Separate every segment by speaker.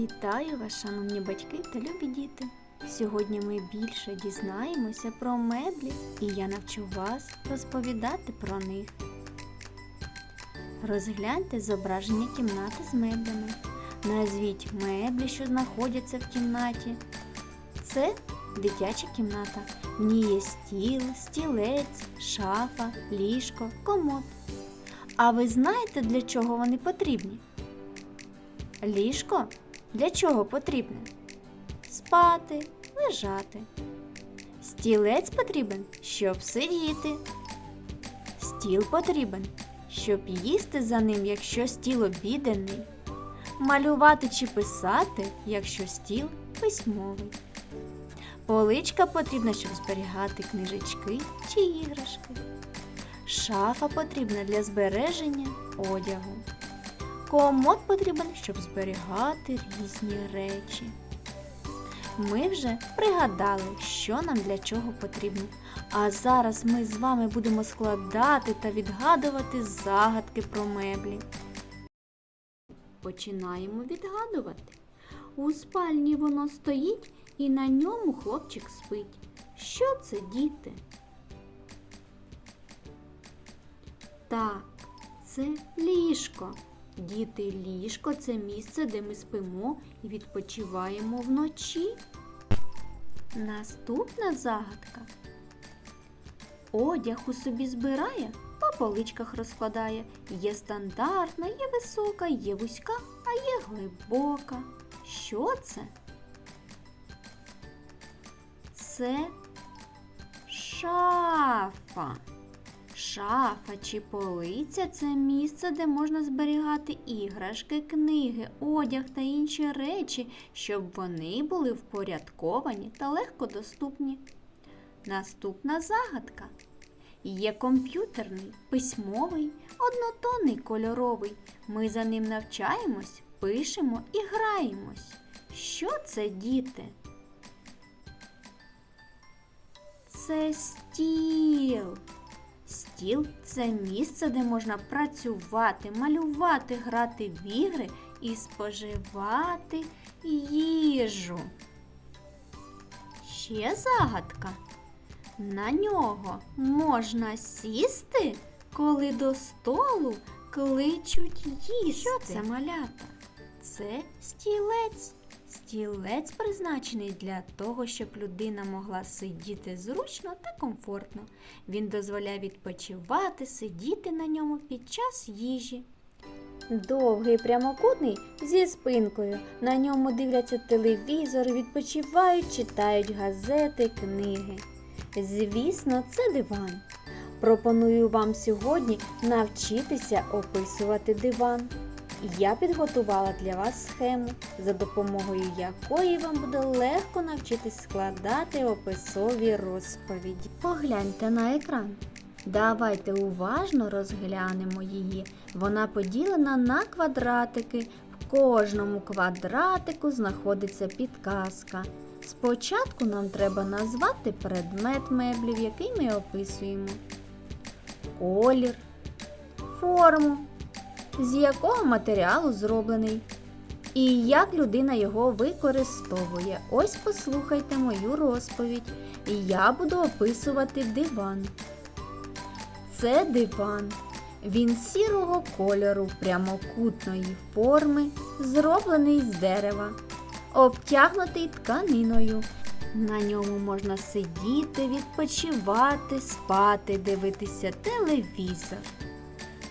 Speaker 1: Вітаю вас, шановні батьки та любі діти! Сьогодні ми більше дізнаємося про меблі, і я навчу вас розповідати про них. Розгляньте зображення кімнати з меблями. Назвіть меблі, що знаходяться в кімнаті. Це дитяча кімната. В ній є стіл, стілець, шафа, ліжко, комод. А ви знаєте, для чого вони потрібні? Ліжко для чого потрібне? Спати, лежати. Стілець потрібен, щоб сидіти. Стіл потрібен, щоб їсти за ним, якщо стіл обідений. Малювати чи писати, якщо стіл письмовий. Поличка потрібна, щоб зберігати книжечки чи іграшки. Шафа потрібна для збереження одягу. Комод потрібен, щоб зберігати різні речі. Ми вже пригадали, що нам для чого потрібно. А зараз ми з вами будемо складати та відгадувати загадки про меблі. Починаємо відгадувати. У спальні воно стоїть і на ньому хлопчик спить. Що це, діти? Так, це ліжко. Діти, ліжко це місце, де ми спимо і відпочиваємо вночі. Наступна загадка. Одяг у собі збирає, по поличках розкладає. Є стандартна, є висока, є вузька, а є глибока. Що це? Це шафа. Шафа чи полиця це місце, де можна зберігати іграшки, книги, одяг та інші речі, щоб вони були впорядковані та легко доступні. Наступна загадка. Є комп'ютерний, письмовий, однотонний кольоровий. Ми за ним навчаємось, пишемо і граємось. Що це, діти? Це стіл. Стіл це місце, де можна працювати, малювати, грати в ігри і споживати їжу. Ще загадка. На нього можна сісти, коли до столу кличуть їсти. Що це малята? Це стілець. Стілець призначений для того, щоб людина могла сидіти зручно та комфортно. Він дозволяє відпочивати, сидіти на ньому під час їжі. Довгий прямокутний зі спинкою. На ньому дивляться телевізор, відпочивають, читають газети, книги. Звісно, це диван. Пропоную вам сьогодні навчитися описувати диван. Я підготувала для вас схему, за допомогою якої вам буде легко навчитись складати описові розповіді. Погляньте на екран. Давайте уважно розглянемо її. Вона поділена на квадратики. В кожному квадратику знаходиться підказка. Спочатку нам треба назвати предмет меблів, який ми описуємо, колір, форму, з якого матеріалу зроблений, і як людина його використовує. Ось послухайте мою розповідь. І я буду описувати диван. Це диван. Він сірого кольору прямокутної форми, зроблений з дерева, обтягнутий тканиною. На ньому можна сидіти, відпочивати, спати, дивитися телевізор.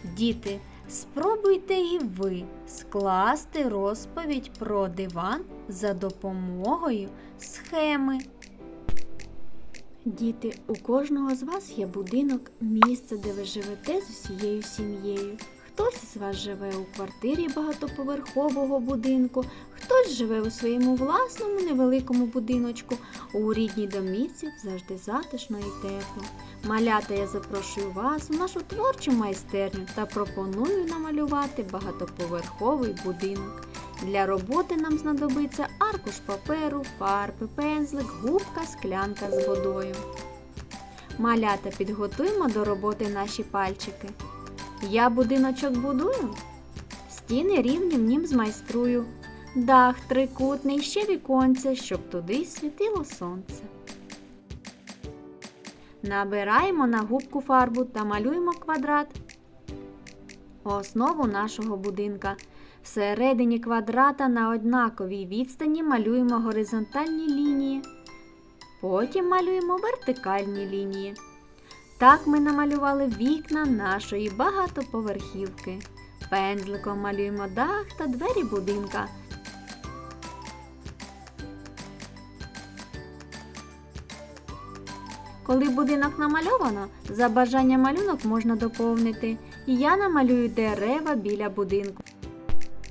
Speaker 1: Діти, спробуйте і ви скласти розповідь про диван за допомогою схеми. Діти, у кожного з вас є будинок, місце, де ви живете з усією сім'єю. Хтось з вас живе у квартирі багатоповерхового будинку, хтось живе у своєму власному невеликому будиночку. У рідній домівці завжди затишно і тепло. Малята, я запрошую вас у нашу творчу майстерню та пропоную намалювати багатоповерховий будинок. Для роботи нам знадобиться аркуш паперу, фарби, пензлик, губка, склянка з водою. Малята, підготуємо до роботи наші пальчики. Я будиночок будую, стіни рівні в нім змайструю. Дах трикутний, ще віконце, щоб туди світило сонце. Набираємо на губку фарбу та малюємо квадрат. Основу нашого будинка. Всередині квадрата на однаковій відстані малюємо горизонтальні лінії. Потім малюємо вертикальні лінії. Так ми намалювали вікна нашої багатоповерхівки. Пензликом малюємо дах та двері будинка. Коли будинок намальовано, за бажанням малюнок можна доповнити. Я намалюю дерева біля будинку.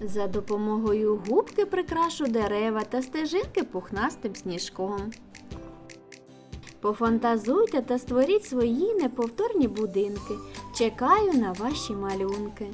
Speaker 1: За допомогою губки прикрашу дерева та стежинки пухнастим сніжком. Пофантазуйте та створіть свої неповторні будинки. Чекаю на ваші малюнки.